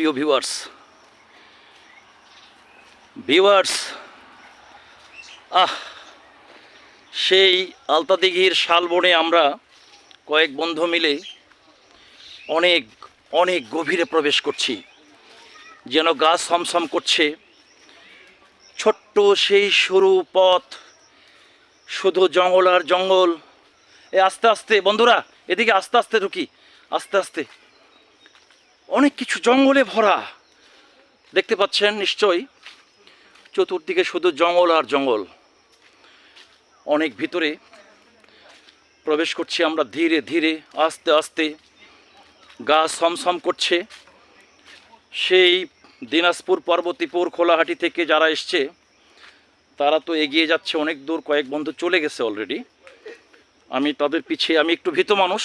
প্রিয় viewers viewers আহ, সেই আলতাদিঘির শালবনে আমরা কয়েক বন্ধু মিলে অনেক অনেক গভীরে প্রবেশ করছি। যেন গা সমসম করছে। ছোট্ট সেই সরু পথ, শুধু জঙ্গল আর জঙ্গল। এ আস্তে আস্তে, বন্ধুরা, এদিকে আস্তে আস্তে ঢুকি। আস্তে আস্তে। অনেক কিছু জঙ্গলে ভরা। দেখতে পাচ্ছেন নিশ্চয়ই চতুর্দিকে শুধু জঙ্গল আর জঙ্গল। অনেক ভিতরে প্রবেশ করছি আমরা ধীরে ধীরে, আস্তে আস্তে। গা সমসম করছে। সেই দিনাজপুর পার্বতীপুর খোলাহাটি থেকে যারা এসছে, তারা তো এগিয়ে যাচ্ছে অনেক দূর, কয়েক বন্ধু চলে গেছে অলরেডি আমি তাদের পিছে আমি একটু ভীত মানুষ।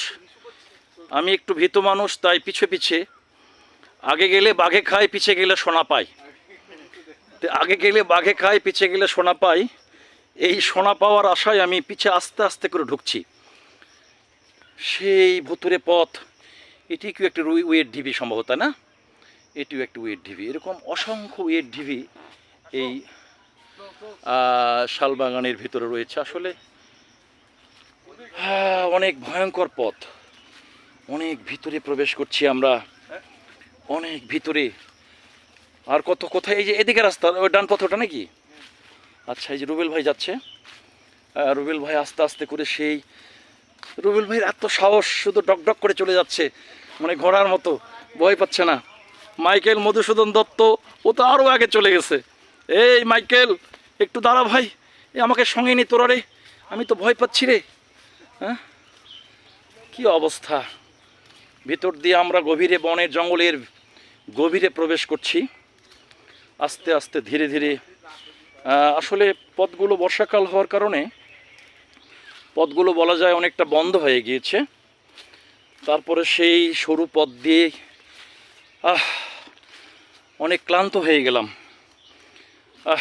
আমি একটু ভীত মানুষ, তাই পিছে পিছে আগে গেলে বাঘে খায়, পিছে গেলে সোনা তো আগে গেলে বাঘে খায়, পিছে গেলে সোনা পাই এই সোনা পাওয়ার আশায় আমি পিছে আস্তে আস্তে করে ঢুকছি। সেই ভুতুরে পথ, এটি কি একটা ওয়েট ঢিবি সম্ভবত, না? এটিও একটি ওয়েট ঢিবি। এরকম অসংখ্য ওয়েট ঢিবি এই শালবাগানের ভিতরে রয়েছে। আসলে অনেক ভয়ঙ্কর পথ। অনেক ভিতরে প্রবেশ করছি আমরা। অনেক ভিতরে। আর কত কোথায়? এই যে এদিকে রাস্তা, ওই ডান পথ ওটা নাকি? আচ্ছা এই যে রুবেল ভাই যাচ্ছে। রুবেল ভাই আস্তে আস্তে করে সেই, রুবেল ভাইয়ের এত সাহস, শুধু ডক ডক করে চলে যাচ্ছে। মানে ঘোড়ার মতো, ভয় পাচ্ছে না। মাইকেল মধুসূদন দত্ত, ও তো আরও আগে চলে গেছে। এই মাইকেল, একটু দাঁড়া ভাই এ আমাকে সঙ্গে নি তোরা রে। আমি তো ভয় পাচ্ছি রে। হ্যাঁ? কী অবস্থা? ভিতর দিয়ে আমরা গভীরে বনের জঙ্গলের গভীরে প্রবেশ করছি। আস্তে আস্তে, ধীরে ধীরে আসলে পথগুলো বর্ষাকাল হওয়ার কারণে পথগুলো বলা যায় অনেকটা বন্ধ হয়ে গিয়েছে। তারপরে সেই সরু পথ দিয়ে, আহ, অনেক ক্লান্ত হয়ে গেলাম। আহ,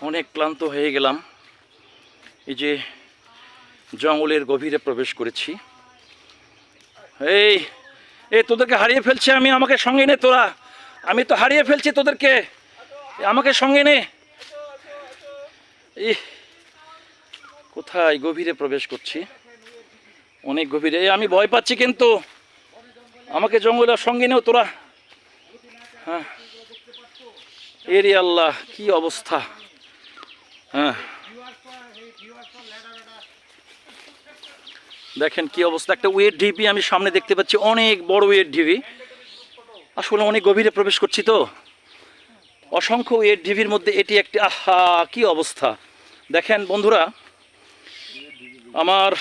অনেক ক্লান্ত হয়ে গেলাম। এই যে জঙ্গলের গভীরে প্রবেশ করেছি। এই এই তোদেরকে হারিয়ে ফেলছি আমি আমাকে সঙ্গে নে তোরা। আমি তো হারিয়ে ফেলছি তোদেরকে। এ, আমাকে সঙ্গে নে। কোথায় গভীরে প্রবেশ করছি? অনেক গভীরে। আমি ভয় পাচ্ছি কিন্তু। আমাকে জঙ্গলের সঙ্গে নেও তোরা। হ্যাঁ। এরি আল্লাহ কি অবস্থা? হ্যাঁ। দেখেন কি অবস্থা। একটা ওয়েট ঢিপি আমি সামনে দেখতে পাচ্ছি অনেক বড় ওয়েট ঢিপি আসলে অনেক গভীরে প্রবেশ করছি তো। অসংখ্য ওয়েট ঢিপির মধ্যে এটি একটি আহা কি অবস্থা। দেখেন বন্ধুরা আমার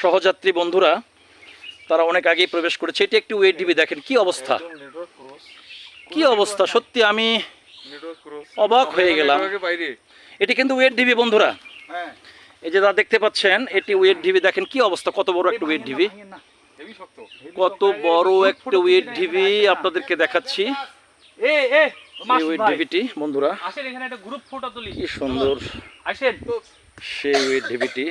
সহযাত্রী বন্ধুরা তারা অনেক আগেই প্রবেশ করেছে। এটি একটি ওয়েট ঢিপি দেখেন কি অবস্থা। কি অবস্থা সত্যি আমি অবাক হয়ে গেলাম। এটি কিন্তু ওয়েট ঢিবি বন্ধুরা। হ্যাঁ। এই যে দাদা দেখতে পাচ্ছেন এটি ওয়েট ঢিবি দেখেন কি অবস্থা কত বড় একটা ওয়েট ঢিবি কত বড় একটা ওয়েট ঢিবি আপনাদেরকে দেখাচ্ছি। এ এ এই ওয়েট ঢিবিটি বন্ধুরা। কি সুন্দর। সেই ওয়েট ঢিবিটি